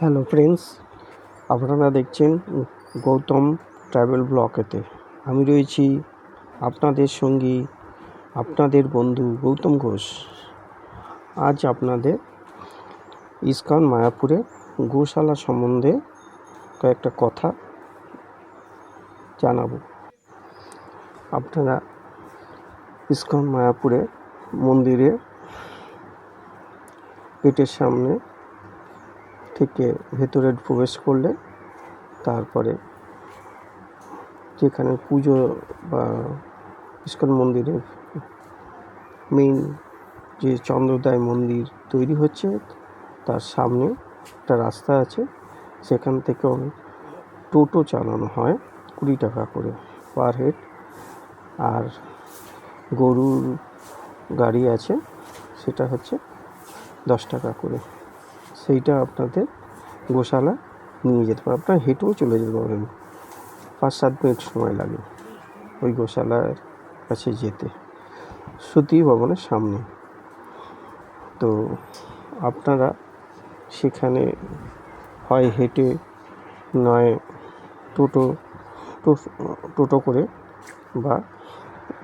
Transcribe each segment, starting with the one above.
Hello friends, আপনারা দেখছেন Gautam travel ব্লকেতে। আমি রয়েছি আপনাদের সঙ্গী আপনাদের বন্ধু গৌতম ঘোষ। আজ আপনাদের ইস্কন মায়াপুরে গোশালা সম্বন্ধে কয়েকটা কথা জানাব। আপনারা ইস্কন মায়াপুরে মন্দিরে গেটের সামনে থেকে ভেতরে প্রবেশ করলে তারপরে যেখানে পুজো বা ইস্কন মন্দিরের মেইন যে চন্দ্রদায় মন্দির তৈরি হচ্ছে, তার সামনে একটা রাস্তা আছে। সেখান থেকেও টোটো চালানো হয় কুড়ি টাকা করে পার হেড আর গরুর গাড়ি আছে, সেটা হচ্ছে দশ টাকা করে। সেইটা আপনাদের গোশালা নিয়ে যেতে পারেন আপনার হেঁটেও চলে যেতে পারেন পাঁচ সাত মিনিট সময় লাগে ওই গোশালার কাছে যেতে। সতী ভবনের সামনে। তো আপনারা সেখানে হয় হেঁটে নয়, টোটো টোটো করে বা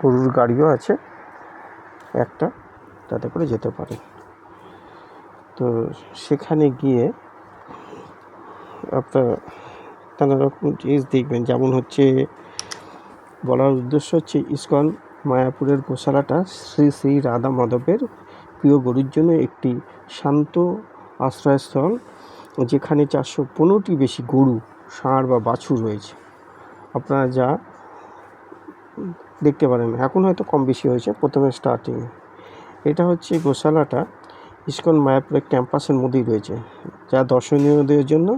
গরুর গাড়িও আছে, একটা তাতে করে যেতে পারেন। তো সেখানে গিয়ে আপনার নানা রকম জিনিস দেখবেন। যেমন হচ্ছে বলার উদ্দেশ্য হচ্ছে ইস্কন মায়াপুরের গোশালাটা শ্রী শ্রী রাধা মাধবের প্রিয় গরুর জন্য একটি শান্ত আশ্রয়স্থল, যেখানে চারশো পনেরোটি বেশি গরু, ষাঁড় বা বাছুর রয়েছে। আপনারা যা দেখতে পারেন। এখন হয়তো কম বেশি হয়েছে, প্রথমে স্টার্টিংয়ে এটা হচ্ছে গোশালাটা। ইস্কন মায়াপুরের ক্যাম্পাসের মধ্যেই রয়েছে, যা দর্শনীয়দের জন্য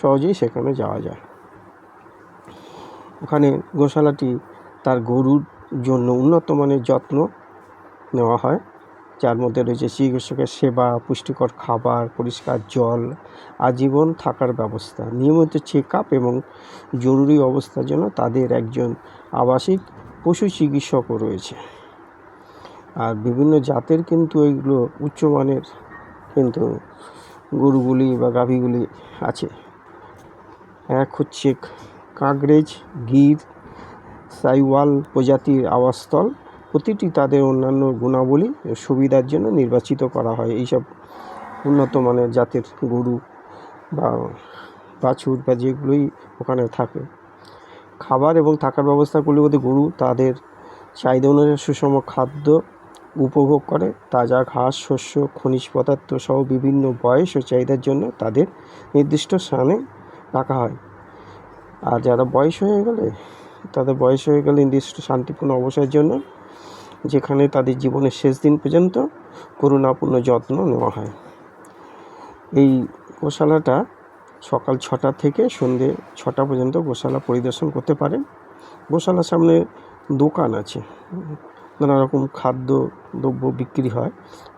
সহজেই সেখানে যাওয়া যায়। ওখানে গোশালাটি তার গরুর জন্য উন্নত মানের যত্ন নেওয়া হয়, যার মধ্যে রয়েছে চিকিৎসকের সেবা, পুষ্টিকর খাবার, পরিষ্কার জল, আজীবন থাকার ব্যবস্থা, নিয়মিত চেক আপ এবং জরুরি অবস্থার জন্য তাদের একজন আবাসিক পশু চিকিৎসকও রয়েছে। আর বিভিন্ন জাতের কিন্তু এইগুলো উচ্চমানের কিন্তু গরুগুলি বা গাভীগুলি আছে। এক হচ্ছে কাঁকরেজ গির, সাইওয়াল প্রজাতির আবাসস্থল। প্রতিটি তাদের অন্যান্য গুণাবলী ও সুবিধার জন্য নির্বাচিত করা হয়। এইসব উন্নত মানের জাতের গরু বা বাছুর বা যেগুলোই ওখানে থাকে। খাবার এবং থাকার ব্যবস্থাগুলির মধ্যে গরু তাদের চাহিদা অনুযায়ী সুষম খাদ্য উপভোগ করে, তাজা ঘাস, শস্য, খনিজ পদার্থ সহ বিভিন্ন বয়স ও চাহিদার জন্য তাদের নির্দিষ্ট স্থানে রাখা হয়। আর যারা বয়স হয়ে গেলে, তাদের বয়স হয়ে গেলে নির্দিষ্ট শান্তিপূর্ণ অবসরের জন্য যেখানে তাদের জীবনের শেষ দিন পর্যন্ত করুণাপূর্ণ যত্ন নেওয়া হয়। এই গোশালাটা সকাল ছটা থেকে সন্ধে ছটা পর্যন্ত গোশালা পরিদর্শন করতে পারেন। গোশালার সামনে দোকান আছে। নানা রকম খাদ্য দ্রব্য বিক্রি হয়,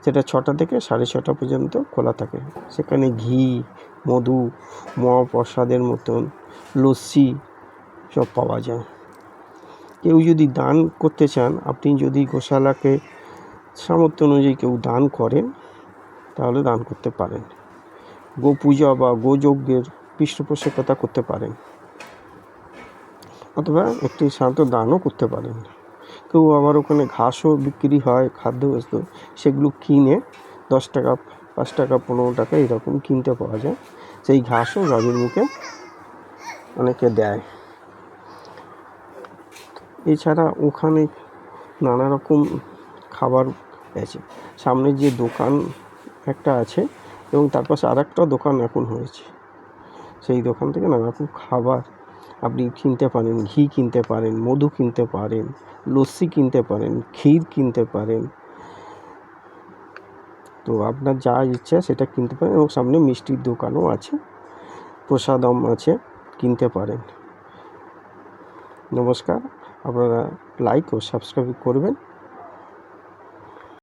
সেটা ছটা থেকে সাড়ে ছটা পর্যন্ত খোলা থাকে। সেখানে ঘি, মধু, মহাপ্রসাদের মতন লস্যি সব পাওয়া যায়। কেউ যদি দান করতে চান, আপনি যদি গোশালাকে সামর্থ্য অনুযায়ী কেউ দান করেন, তাহলে দান করতে পারেন। গো পূজা বা গোযজ্ঞের পৃষ্ঠপোষকতা করতে পারেন। অথবা একটি শান্ত দানও করতে পারেন। কেউ আবার ওখানে ঘাসও বিক্রি হয়, খাদ্যবস্তু, সেগুলো কিনে দশ টাকা, পাঁচ টাকা, পনেরো টাকা এরকম কিনতে পাওয়া যায়। সেই ঘাসও গাভীর মুখে অনেকে দেয়। এছাড়া ওখানে নানা রকম খাবার আছে। সামনে যে দোকান একটা আছে এবং তার পাশে আর একটা দোকান এখন হয়েছে। সেই দোকান থেকে নানা রকম খাবার আপনি কিনতে পারেন, ঘি কিনতে পারেন, মধু কিনতে পারেন লস্যি কিনতে পারেন, ক্ষীর কিনতে পারেন। তো আপনার যা ইচ্ছা সেটা কিনতে পারেন এবং সামনে মিষ্টির দোকানও আছে, প্রসাদম আছে, কিনতে পারেন। নমস্কার, আপনারা লাইক ও সাবস্ক্রাইব করবেন।